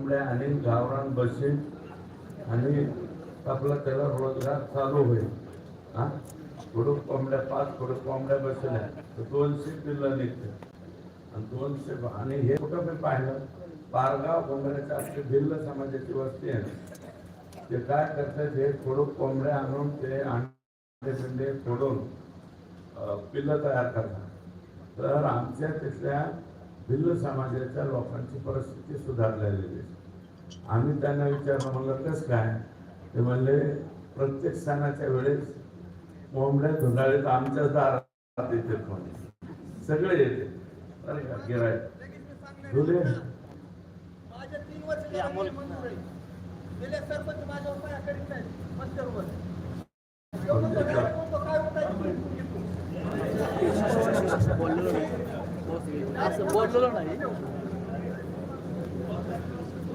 कोंबड्या आणि गावरान बसेल आणि आपला त्याला रोजगार चालू होईल. हा? थोडं कोंबड्या पाच थोडं कोंबड्या बसल्या तर दोनशे पिल्लं निघते. आणि दोनशे आणि हे कुठं मी पाहिलं? पारगाव कोंबड्याच्या आपली भिल्ल समाजाची वस्ती आहे. ते काय करतात? हे थोडं कोंबड्या आणून ते अंडे बिंडे फोडून पिल्लं तयार करतात. तर आमच्या तिथल्या भिल्ल समाजाच्या लोकांची परिस्थिती सुधारलेली आहे. आम्ही त्यांना विचारलं म्हणलं कसं काय? ते म्हणले प्रत्येक सणाच्या वेळेस कोंबड्या धुंडाळीत आमच्या दारात येते कोणी. सगळे येते. अरे का गिराय. धुले. माझे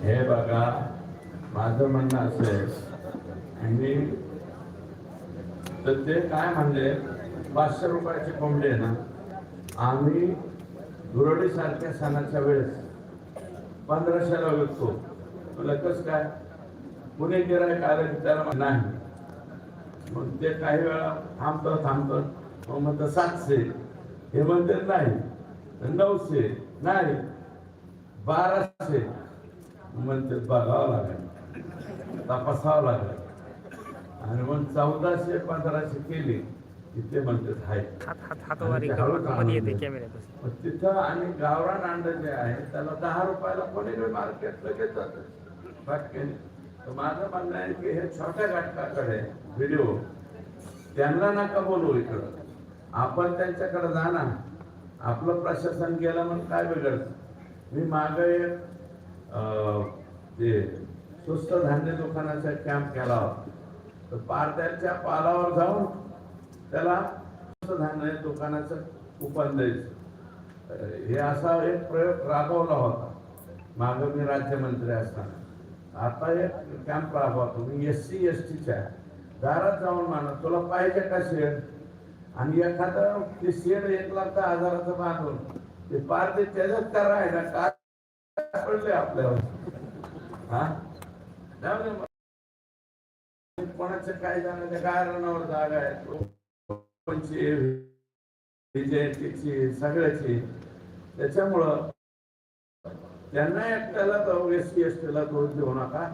हे बघा माझं म्हणणं असं आणि मी तर ते काय म्हणले? पाचशे रुपयाची कोंबडी आहे ना? आम्ही दुरडीसारख्या सणाच्या वेळेस पंधराशेला विकतो. तुला कसं काय? पुणे गिराय कारण त्याला नाही. मग ते काही वेळा थांबतं थांबतं. मग म्हणतं सातशे. हे म्हणते नाही. नऊशे नाही बाराशे. म्हणते बघावं लागेल. तपासावं लागेल. आणि मग चौदाशे पंधराशे केली. की ते म्हणतात हाय तिथं आणि गावरान अंड जे आहे त्याला दहा रुपयाला कोणी बी मार्केट लगेच जातं बाकी नाही. तर माझं म्हणणं आहे की हे छोट्या घटकाकडे व्हिडिओ त्यांना नका बोलू इकडं. आपण त्यांच्याकडे जा ना आपलं प्रशासन गेलं म्हणून काय बिघडतं? मी मागे एक ते स्वस्त धान्य दुकानाचा कॅम्प केला होता. तर पारद्याच्या पालावर जाऊन त्याला स्वस्त धान्य दुकानाचं कुपन द्यायचं. हे असा एक प्रयोग राबवला होता. मागं मी राज्यमंत्री असताना. आता एक कॅम्प राबवतो. मी एस सी एस टीच्या दारात जाऊन मानत तुला पाहिजे का शेड आणि एखादं ते शेड एक लाख दहा हजाराचं बांधून ते पार ते त्याच्यात का आहे ना पडले आपल्यावर? हा? कोणाचं काय जाणं त्या कारणावर जागा आहे. कोणची विजयची सगळ्याची. त्याच्यामुळं त्यांना एकट्याला तो एस सी एस टीला दोष देऊ नका.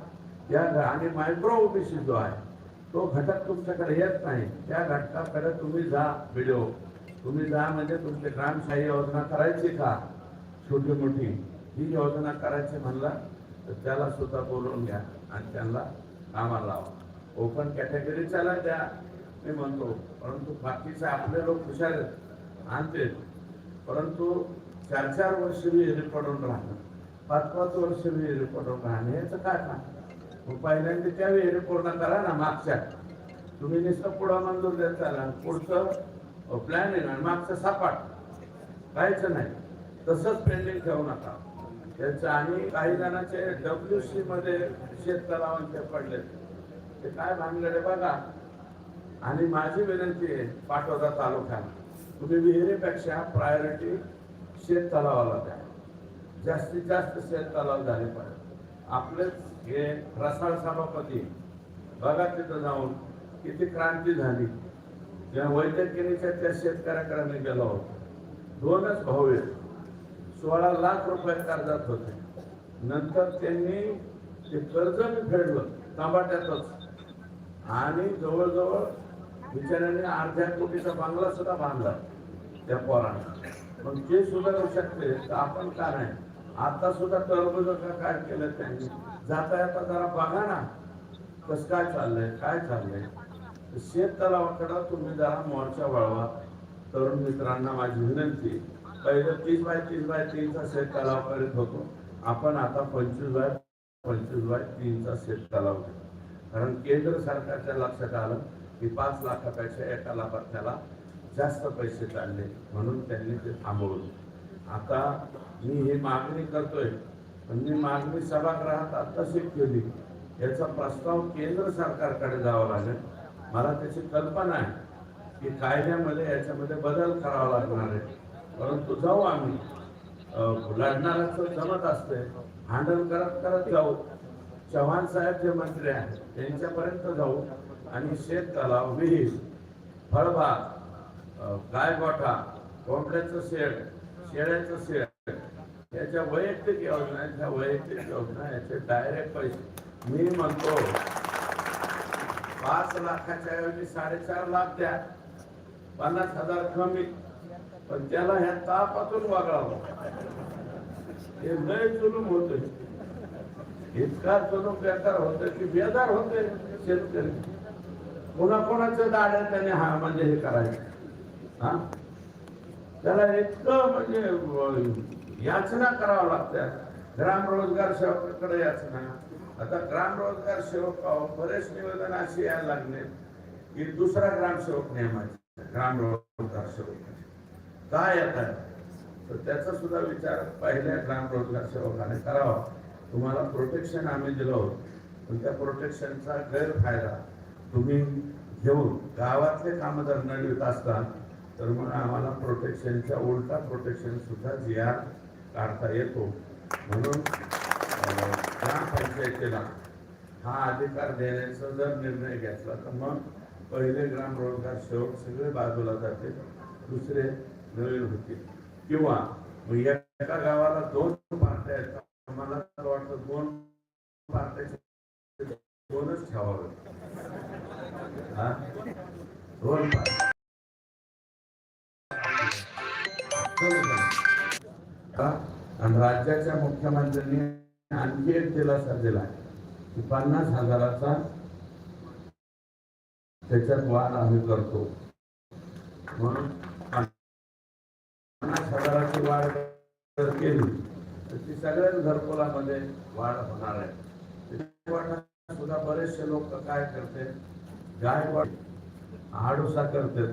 या आणि मायक्रो ओबीसी जो आहे तो घटक तुमच्याकडे येत नाही. त्या घटकाकडे तुम्ही जा व्हिडिओ. तुम्ही जा म्हणजे तुमची ग्रामशाही योजना करायची का? छोटी मोठी. ही योजना करायची म्हणला तर त्याला सुद्धा बोलवून घ्या आणि त्यांना कामाला लावा. ओपन चला द्या. मी म्हणतो परंतु बाकीचे आपले लोक हुशार आहेत, आणते. परंतु चार चार वर्ष विहिरी पडून राहणं पाच पाच वर्ष विहिरी पडून राहणं याचं काय काम? पहिल्यांदा त्या विहिरी पूर्ण करा ना मागच्या. तुम्ही नुसतं पुढं मंजूर देत चाला पुढचं प्लॅन आणि मागचं सापाट. काहीच नाही. तसंच पेंडिंग ठेवू नका. त्याचं आणि काही जणांचे डब्ल्यू सी मध्ये शेततलावांचे पडले. ते काय भानगडे बघा. आणि माझी विनंती आहे पाठवता तालुक्याला तुम्ही विहिरीपेक्षा प्रायोरिटी शेत तलावाला द्या. जास्तीत जास्त शेत तलाव झाले पाहिजे. आपलेच हे रसाळ सभापती बघा तिथं जाऊन किती क्रांती झाली. त्या वैद्यकिनीच्या त्या शेतकऱ्याकडे गेलो होतो. दोनच भाऊ आहेत. सोळा लाख रुपये कर्जात होते. नंतर त्यांनी ते कर्ज मी फेडलं तांबाट्यातच. आणि जवळजवळ बिचाऱ्याने अर्ध्या कोटीचा बांगला सुद्धा बांधला त्या पोरांना. मग ते सुधारू शकते तर आपण का नाही? आता सुद्धा टरबूज काय केलं त्यांनी? जाता येता जरा बघा ना. कसं काय चाललंय काय चाललंय? शेत तलावाकडं तुम्ही जरा मोर्चा वळवा तरुण मित्रांना माझी विनंती पहिलं तीस बाय तीस बाय तीनचा शेत तलाव करीत होतो. आपण आता पंचवीस बाय पंचवीस बाय तीनचा शेत तलाव घेतो कारण केंद्र सरकारच्या लक्षात आलं की पाच लाखापेक्षा एका लाभार्थ्याला जास्त पैसे चालले. म्हणून त्यांनी ते थांबवलं. आता मी ही मागणी करतोय पण मी मागणी सभागृहात आत्ताच केली. याचा प्रस्ताव केंद्र सरकारकडे जावा लागेल. मला त्याची कल्पना आहे की कायद्यामध्ये याच्यामध्ये बदल करावा लागणार आहे. परंतु जाऊ आम्ही. अं, लढणाऱ्याचं जमत असते. हँडल करत करत जाऊ. चव्हाण साहेब जे मंत्री आहेत त्यांच्यापर्यंत जाऊ. आणि शेत तलाव विहीर फळबाग गाय गायगोठा कोंबड्याचं शेड शेळ्याचं शेळ याच्या वैयक्तिक योजना याच्या वैयक्तिक योजना याचे डायरेक्ट पैसे मी म्हणतो पाच लाखाच्या ऐवजी साडेचार लाख द्या पन्नास हजार कमी पण त्याला ह्या तापातून वागळावं हे लय जुलूम होतोय. इतका जुलूम बेकार होतोय की बेदार होते शेतकरी. कोणाकोणाच्या दाड्या दाड त्याने हा म्हणजे हे करायचं. हा? त्याला इतकं म्हणजे याचना करावं लागत्या. ग्राम रोजगार सेवकाकडे याचना. आता ग्राम रोजगार सेवक बरेच निवेदन अशी यायला लागले की दुसरा ग्रामसेवक नेमायचा. ग्राम रोजगार सेवक. काय येतात तर त्याचा सुद्धा विचार पहिल्या ग्राम रोजगार सेवकाने करावा. तुम्हाला प्रोटेक्शन आम्ही दिलं होतं. पण त्या प्रोटेक्शनचा गैरफायदा तुम्ही घेऊन गावातले कामं जर नडवीत असतात तर मग आम्हाला प्रोटेक्शनच्या उलटा प्रोटेक्शन सुद्धा जी आर काढता येतो. म्हणून ग्रामपंचायतीला हा अधिकार देण्याचा जर निर्णय घेतला तर मग पहिले ग्राम रोजगार सेवक सगळे बाजूला जातील दुसरे नवीन होतील. किंवा मग एका गावाला दोन पार्ट्या आहेत मला तर वाटतं दोन पार्ट्या दोनच ठेवावे हा? आणि राज्याच्या मुख्यमंत्र्यांनी आणखी एक दिलासा दिला की पन्नास हजाराचा त्याच्यात वाढ आम्ही करतो. म्हणून पन्नास हजाराची वाढ जर केली तर ती सगळ्याच घरकुलामध्ये वाढ होणार आहे. सुद्धा बरेचसे लोक काय करते? गायकवाड आडुसा करते.